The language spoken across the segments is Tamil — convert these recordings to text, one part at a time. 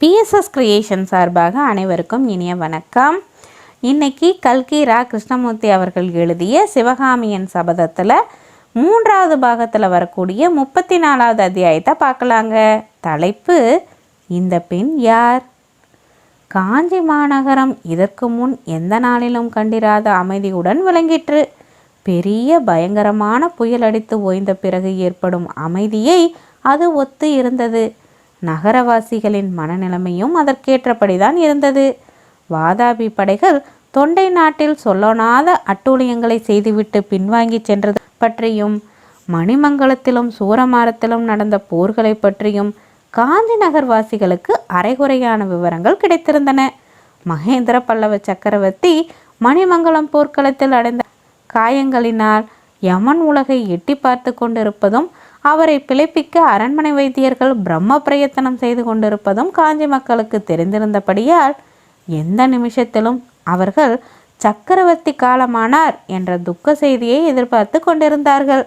பிஎஸ்எஸ் கிரியேஷன் சார்பாக அனைவருக்கும் இனிய வணக்கம். இன்னைக்கு கல்கி ரா கிருஷ்ணமூர்த்தி அவர்கள் எழுதிய சிவகாமியின் சபதத்தில் மூன்றாவது பாகத்தில் வரக்கூடிய முப்பத்தி நாலாவது அத்தியாயத்தை பார்க்கலாங்க. தலைப்பு இந்த பெண் யார்? காஞ்சி மாநகரம் இதற்கு முன் எந்த நாளிலும் கண்டிராத அமைதியுடன் விளங்கிற்று. பெரிய பயங்கரமான புயல் அடித்து ஓய்ந்த பிறகு ஏற்படும் அமைதியை அது ஒத்து இருந்தது. நகரவாசிகளின் மனநிலைமையும் அதற்கேற்றபடிதான் இருந்தது. வாதாபி படைகள் தொண்டை நாட்டில் சொல்லொணாத அட்டூழியங்களை செய்துவிட்டு பின்வாங்கி சென்றது பற்றியும் மணிமங்கலத்திலும் சூரமாரத்திலும் நடந்த போர்களை பற்றியும் காஞ்சி நகர்வாசிகளுக்கு அரைகுறையான விவரங்கள் கிடைத்திருந்தன. மகேந்திர பல்லவ சக்கரவர்த்தி மணிமங்கலம் போர்க்களத்தில் அடைந்த காயங்களினால் யமன் உலகை எட்டி பார்த்து கொண்டிருப்பதும் அவரை பிழைப்பிக்க அரண்மனை வைத்தியர்கள் பிரம்ம பிரயத்தனம் செய்து கொண்டிருப்பதும் காஞ்சி மக்களுக்கு தெரிந்திருந்தபடியால் எந்த நிமிஷத்திலும் அவர்கள் சக்கரவர்த்தி காலமானார் என்ற துக்க செய்தியை எதிர்பார்த்து கொண்டிருந்தார்கள்.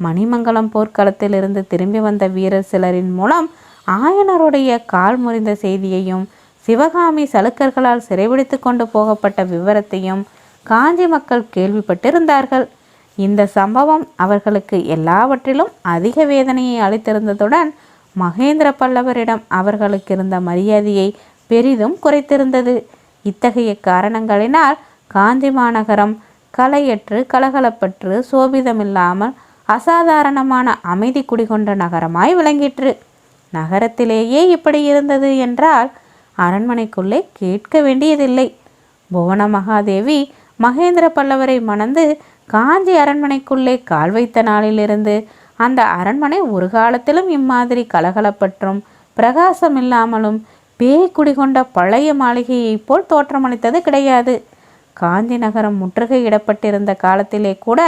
மணிமங்கலம் போர்க்களத்திலிருந்து திரும்பி வந்த வீரர் சிலரின் மூலம் ஆயனருடைய கால் முறிந்த செய்தியையும் சிவகாமி சலுக்கர்களால் சிறைபிடித்து கொண்டு போகப்பட்ட விவரத்தையும் காஞ்சி மக்கள் கேள்விப்பட்டிருந்தார்கள். இந்த சம்பவம் அவர்களுக்கு எல்லாவற்றிலும் அதிக வேதனையை அளித்திருந்ததுடன் மகேந்திர பல்லவரிடம் அவர்களுக்கு இருந்த மரியாதையை பெரிதும் குறைத்திருந்தது. இத்தகைய காரணங்களினால் காஞ்சி மாநகரம் கலையற்று கலகலப்பற்று சோபிதமில்லாமல் அசாதாரணமான அமைதி குடிகொண்ட நகரமாய் விளங்கிற்று. நகரத்திலேயே இப்படி இருந்தது என்றால் அரண்மனைக்குள்ளே கேட்க வேண்டியதில்லை. புவன மகாதேவி மகேந்திர பல்லவரை மணந்து காஞ்சி அரண்மனைக்குள்ளே கால் வைத்த நாளிலிருந்து அந்த அரண்மனை ஒரு காலத்திலும் இம்மாதிரி கலகலப்பற்றும் பிரகாசமில்லாமலும் பேய் குடிகொண்ட பழைய மாளிகையைப் போல் தோற்றமளித்தது கிடையாது. காஞ்சி நகரம் முற்றுகையிடப்பட்டிருந்த காலத்திலே கூட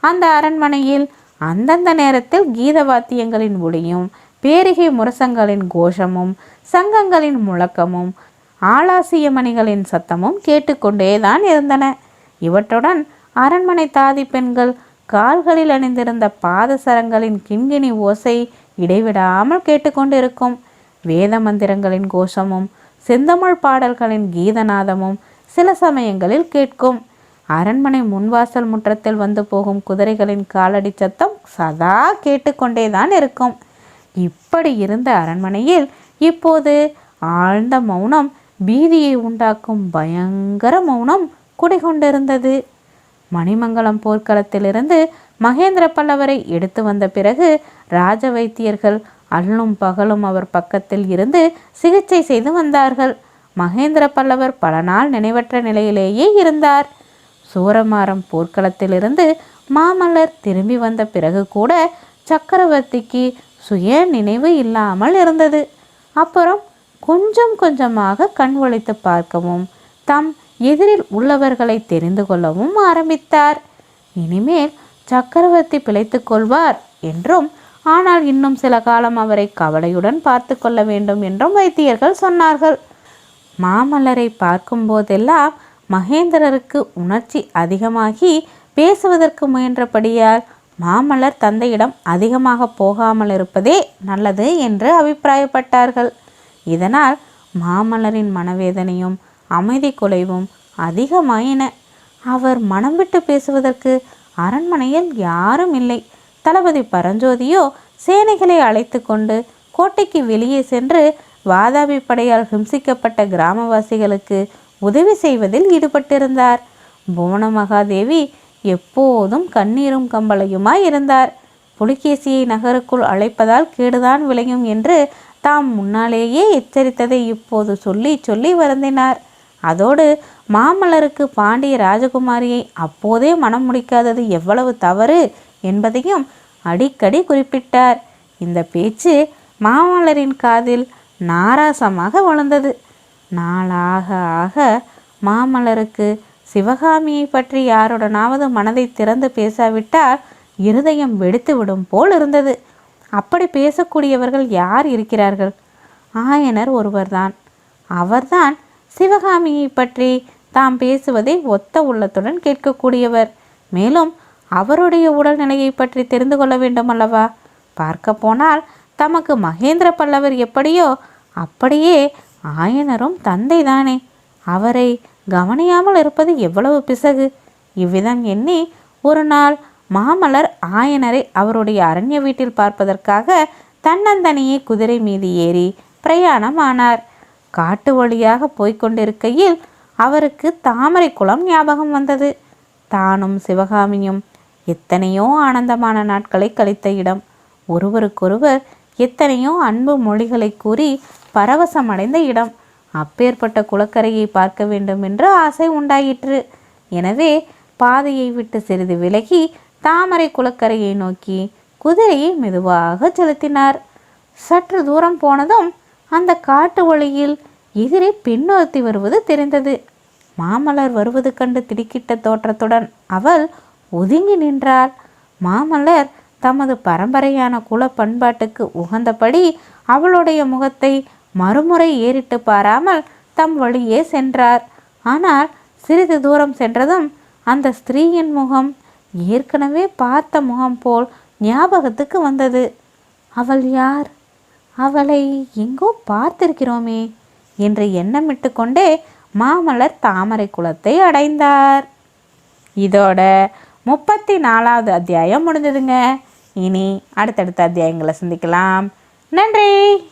அந்த அரண்மனையில் அந்தந்த நேரத்தில் கீத வாத்தியங்களின் ஒளியும் பேரிகை முரசங்களின் கோஷமும் சங்கங்களின் முழக்கமும் ஆலாசிய மணிகளின் சத்தமும் கேட்டுக்கொண்டேதான் இருந்தன. இவற்றுடன் அரண்மனை தாதி பெண்கள் கால்களில் அணிந்திருந்த பாதசரங்களின் கிண்கிணி ஓசை இடைவிடாமல் கேட்டுக்கொண்டிருக்கும். வேத மந்திரங்களின் கோஷமும் செந்தமிழ் பாடல்களின் கீதநாதமும் சில சமயங்களில் கேட்கும். அரண்மனை முன்வாசல் முற்றத்தில் வந்து போகும் குதிரைகளின் காலடி சத்தம் சதா கேட்டுக்கொண்டேதான் இருக்கும். இப்படி இருந்த அரண்மனையில் இப்போது ஆழ்ந்த மௌனம் பீதியை உண்டாக்கும் பயங்கர மௌனம் குடிகொண்டிருந்தது. மணிமங்கலம் போர்க்களத்திலிருந்து மகேந்திர பல்லவரை எடுத்து வந்த பிறகு ராஜ வைத்தியர்கள் அல்லும் பகலும் அவர் பக்கத்தில் இருந்து சிகிச்சை செய்து வந்தார்கள். மகேந்திர பல்லவர் பல நாள் நினைவற்ற நிலையிலேயே இருந்தார். சூரமாரம் போர்க்களத்திலிருந்து மாமல்லர் திரும்பி வந்த பிறகு கூட சக்கரவர்த்திக்கு சுய நினைவு இல்லாமல் இருந்தது. அப்புறம் கொஞ்சம் கொஞ்சமாக கண் ஒழித்து பார்க்கவும் தம் எதிரில் உள்ளவர்களை தெரிந்து கொள்ளவும் ஆரம்பித்தார். இனிமேல் சக்கரவர்த்தி பிழைத்துக் கொள்வார் என்றும் ஆனால் இன்னும் சில காலம் அவரை கவலையுடன் பார்த்து கொள்ள வேண்டும் என்றும் வைத்தியர்கள் சொன்னார்கள். மாமல்லரை பார்க்கும்போதெல்லாம் மகேந்திரருக்கு உணர்ச்சி அதிகமாகி பேசுவதற்கு முயன்றபடியால் மாமல்லர் தந்தையிடம் அதிகமாக போகாமல் இருப்பதே நல்லது என்று அபிப்பிராயப்பட்டார்கள். இதனால் மாமல்லரின் மனவேதனையும் அமைதி குலைவும் அதிகமாயின. அவர் மனம் விட்டு பேசுவதற்கு அரண்மனையில் யாரும் இல்லை. தளபதி பரஞ்சோதியோ சேனைகளை அழைத்து கொண்டு கோட்டைக்கு வெளியே சென்று வாதாபி படையால் ஹிம்சிக்கப்பட்ட கிராமவாசிகளுக்கு உதவி செய்வதில் ஈடுபட்டிருந்தார். புவன மகாதேவி எப்போதும் கண்ணீரும் கம்பளையுமாய் இருந்தார். புலிகேசியை நகருக்குள் அழைப்பதால் கேடுதான் விளையும் என்று தாம் முன்னாலேயே எச்சரித்ததை இப்போது சொல்லி சொல்லி வருந்தினார். அதோடு மாமல்லருக்கு பாண்டிய ராஜகுமாரியை அப்போதே மனம் முடிக்காதது எவ்வளவு தவறு என்பதையும் அடிக்கடி குறிப்பிட்டார். இந்த பேச்சு மாமல்லரின் காதில் நாராசமாக வளர்ந்தது நாளாக ஆக மாமல்லருக்கு சிவகாமியை பற்றி யாருடனாவது மனதை திறந்து பேசாவிட்டால் இருதயம் வெடித்து விடும் போல் இருந்தது. அப்படி பேசக்கூடியவர்கள் யார் இருக்கிறார்கள்? ஆயனர் ஒருவர்தான். அவர்தான் சிவகாமியை பற்றி தாம் பேசுவதை ஒத்த உள்ளத்துடன் கேட்கக்கூடியவர். மேலும் அவருடைய உடல்நிலையை பற்றி தெரிந்து கொள்ள வேண்டும் அல்லவா? பார்க்க போனால் தமக்கு மகேந்திர பல்லவர் எப்படியோ அப்படியே ஆயனரும் தந்தைதானே. அவரை கவனியாமல் இருப்பது எவ்வளவு பிசகு. இவ்விதம் எண்ணி ஒரு நாள் மாமலர் ஆயனரை அவருடைய அரண்ய வீட்டில் பார்ப்பதற்காக தன்னந்தனியே குதிரை மீது ஏறி பிரயாணம் ஆனார். காட்டு வழியாக போய்கொண்டிருக்கையில் அவருக்கு தாமரை குளம் ஞாபகம் வந்தது. தானும் சிவகாமியும் எத்தனையோ ஆனந்தமான நாட்களை கழித்த இடம். ஒருவருக்கொருவர் எத்தனையோ அன்பு மொழிகளை கூறி பரவசமடைந்த இடம். அப்பேற்பட்ட குளக்கரையை பார்க்க வேண்டும் என்று ஆசை உண்டாயிற்று. எனவே பாதையை விட்டு சிறிது விலகி தாமரை குளக்கரையை நோக்கி குதிரையை மெதுவாக செலுத்தினார். சற்று தூரம் போனதும் அந்த காட்டு வழியில் எதிரே பின்னோத்தி வருவது தெரிந்தது. மாமல்லர் வருவது கண்டு திடுக்கிட்ட தோற்றத்துடன் அவள் ஒதுங்கி நின்றாள். மாமல்லர் தமது பரம்பரையான குல பண்பாட்டுக்கு உகந்தபடி அவளுடைய முகத்தை மறுமுறை ஏறிட்டு பாராமல் தம் வழியே சென்றார். ஆனால் சிறிது தூரம் சென்றதும் அந்த ஸ்திரீயின் முகம் ஏற்கனவே பார்த்த முகம் போல் ஞாபகத்துக்கு வந்தது. அவள் யார்? அவளை எங்கோ பார்த்திருக்கிறோமே என்று எண்ணமிட்டு கொண்டே மாமல்லர் தாமரை குளத்தை அடைந்தார். இதோட முப்பத்தி நாலாவது அத்தியாயம் முடிஞ்சதுங்க. இனி அடுத்தடுத்த அத்தியாயங்களை சந்திக்கலாம். நன்றி!